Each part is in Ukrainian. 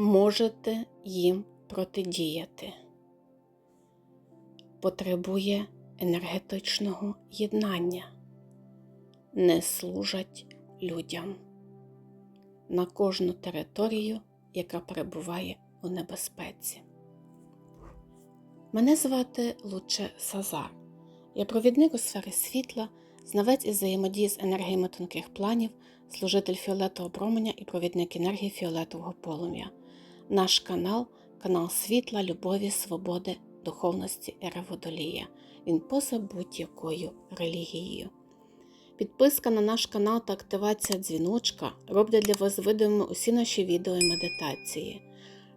можете їм протидіяти. Потребує енергетичного єднання, не служать людям на кожну територію, яка перебуває у небезпеці. Мене звати Луче Сазар. Я провідник у сфері світла, знавець із взаємодії з енергіями тонких планів, служитель фіолетового променя і провідник енергії фіолетового полум'я. Наш канал канал світла, любові, свободи, духовності ери Водолія. Він поза будь-якою релігією. Підписка на наш канал та активація дзвіночка роблять для вас видимими усі наші відео і медитації.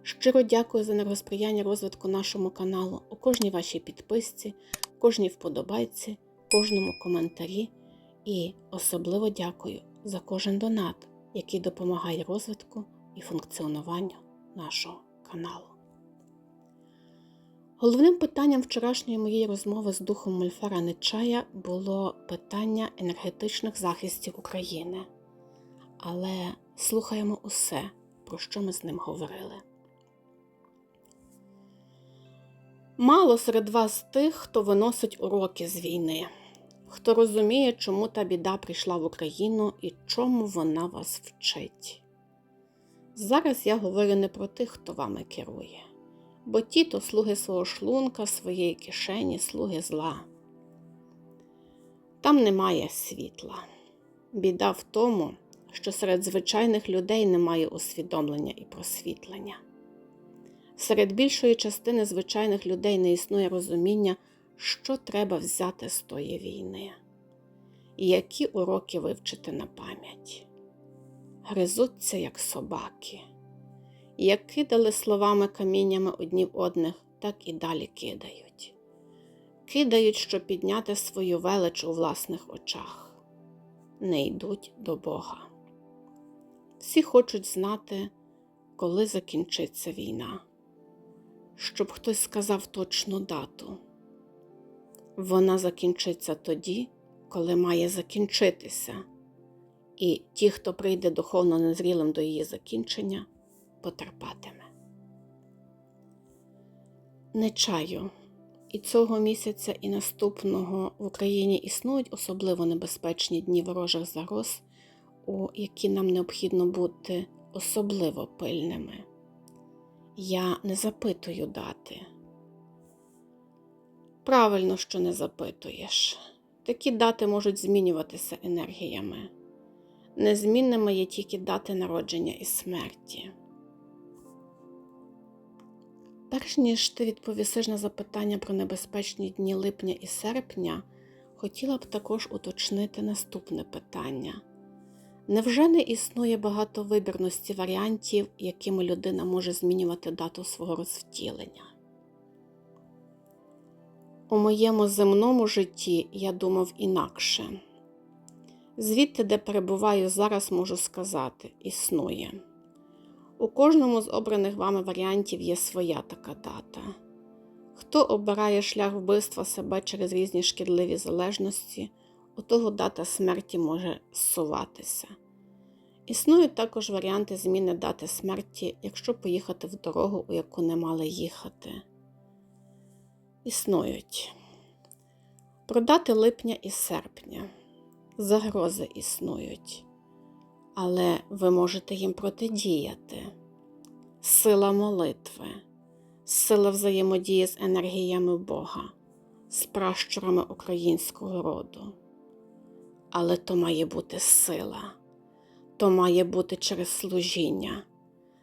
Щиро дякую за енергосприяння розвитку нашому каналу у кожній вашій підписці, кожній вподобайці, кожному коментарі і особливо дякую за кожен донат, який допомагає розвитку і функціонуванню нашого каналу. Головним питанням вчорашньої моєї розмови з духом Мольфара Нечая було питання енергетичних захистів України. Але слухаємо усе, про що ми з ним говорили. Мало серед вас тих, хто виносить уроки з війни, хто розуміє, чому та біда прийшла в Україну і чому вона вас вчить. Зараз я говорю не про тих, хто вами керує, бо ті то слуги свого шлунка, своєї кишені, слуги зла. Там немає світла. Біда в тому, що серед звичайних людей немає усвідомлення і просвітлення. Серед більшої частини звичайних людей не існує розуміння, що треба взяти з тої війни, і які уроки вивчити на пам'ять. Гризуться, як собаки, як кидали словами каміннями одні в одних, так і далі кидають. Кидають, щоб підняти свою велич у власних очах, не йдуть до Бога. Всі хочуть знати, коли закінчиться війна щоб хтось сказав точну дату. Вона закінчиться тоді, коли має закінчитися, і ті, хто прийде духовно незрілим до її закінчення, потерпатиме. Не чаю. І цього місяця, і наступного в Україні існують особливо небезпечні дні ворожих загроз, у які нам необхідно бути особливо пильними. Я не запитую дати. Правильно, що не запитуєш. Такі дати можуть змінюватися енергіями. Незмінними є тільки дати народження і смерті. Перш ніж ти відповісиш на запитання про небезпечні дні липня і серпня, хотіла б також уточнити наступне питання. Невже не існує багатовибірності варіантів, якими людина може змінювати дату свого розвтілення? У моєму земному житті я думав інакше. Звідти, де перебуваю зараз, можу сказати, існує. У кожному з обраних вами варіантів є своя така дата. Хто обирає шлях вбивства себе через різні шкідливі залежності, у того дата смерті може зсуватися. Існують також варіанти зміни дати смерті, якщо поїхати в дорогу, у яку не мали їхати. Існують про дати липня і серпня. Загрози існують, але ви можете їм протидіяти. Сила молитви, сила взаємодії з енергіями Бога, з пращурами українського роду. Але то має бути сила то має бути через служіння,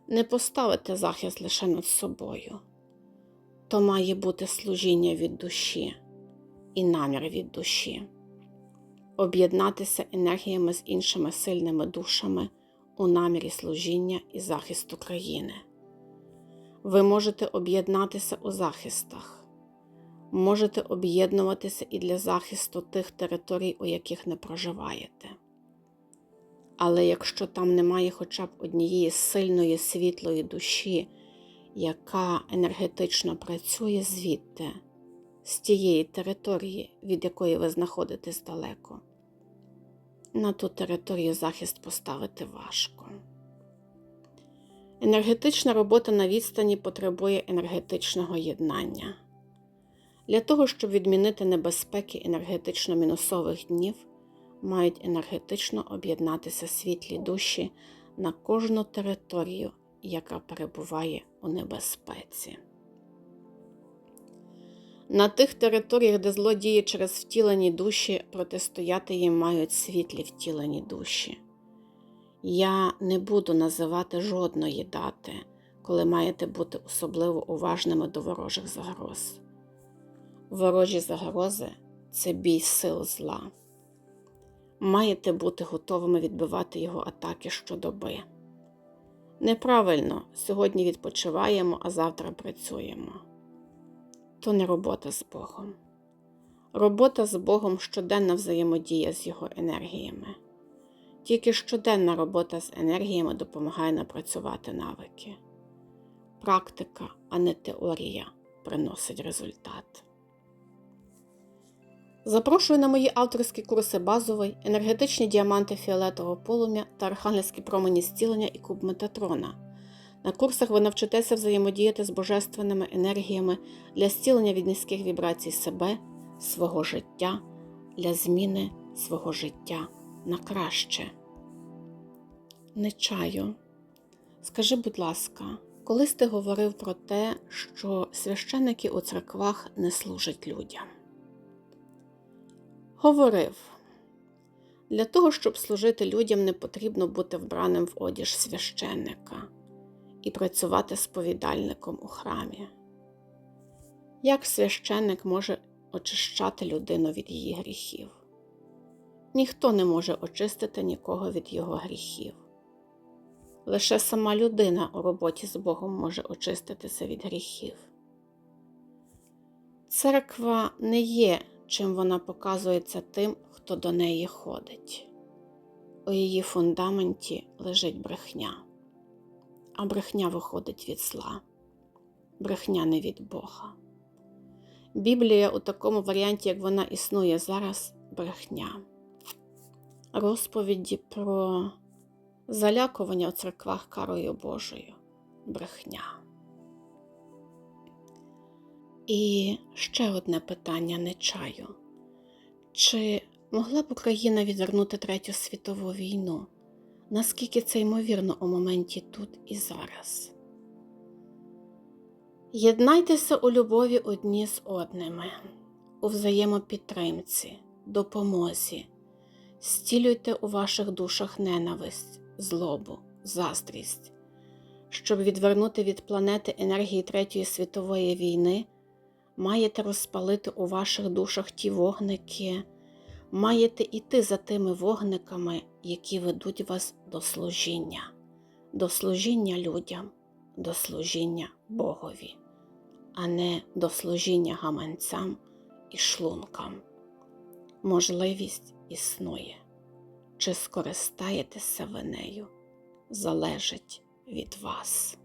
не поставити захист лише над собою, то має бути служіння від душі і намір від душі, об'єднатися енергіями з іншими сильними душами у намірі служіння і захисту країни. Ви можете об'єднатися у захистах, можете об'єднуватися і для захисту тих територій, у яких не проживаєте. Але якщо там немає хоча б однієї сильної світлої душі, яка енергетично працює звідти, з тієї території, від якої ви знаходитесь далеко, на ту територію захист поставити важко. Енергетична робота на відстані потребує енергетичного єднання. Для того, щоб відмінити небезпеки енергетично-мінусових днів, мають енергетично об'єднатися світлі душі на кожну територію, яка перебуває у небезпеці. На тих територіях, де злодії через втілені душі протистояти їм мають світлі втілені душі. Я не буду називати жодної дати, коли маєте бути особливо уважними до ворожих загроз. Ворожі загрози це бій сил зла. Маєте бути готовими відбивати його атаки щодоби. Неправильно сьогодні відпочиваємо, а завтра працюємо. То не робота з Богом. Робота з Богом щоденна взаємодія з Його енергіями. Тільки щоденна робота з енергіями допомагає напрацювати навики. Практика, а не теорія, приносить результат. Запрошую на мої авторські курси базовий, енергетичні діаманти фіолетового полум'я та архангельські промені зцілення і куб Метатрона. На курсах ви навчитеся взаємодіяти з божественними енергіями для зцілення від низьких вібрацій себе, свого життя, для зміни свого життя на краще. Не чаю. Скажи, будь ласка, колись ти говорив про те, що священники у церквах не служать людям? Говорив. Для того, щоб служити людям, не потрібно бути вбраним в одіж священника і працювати сповідальником у храмі. Як священник може очищати людину від її гріхів? Ніхто не може очистити нікого від його гріхів. Лише сама людина у роботі з Богом може очиститися від гріхів. Церква не є, чим вона показується тим, хто до неї ходить. У її фундаменті лежить брехня, а брехня виходить від зла, брехня не від Бога. Біблія у такому варіанті, як вона існує зараз, брехня. Розповіді про залякування у церквах карою Божою, брехня. І ще одне питання не чаю. Чи могла б Україна відвернути Третю світову війну? Наскільки це ймовірно у моменті тут і зараз? Єднайтеся у любові одні з одними, у взаємопідтримці, допомозі, стілюйте у ваших душах ненависть, злобу, заздрість. Щоб відвернути від планети енергії Третьої світової війни, маєте розпалити у ваших душах ті вогники, маєте йти за тими вогниками, які ведуть вас до служіння, до служіння людям, до служіння Богові, а не до служіння гаманцям і шлункам. Можливість існує. Чи скористаєтеся ви нею, залежить від вас.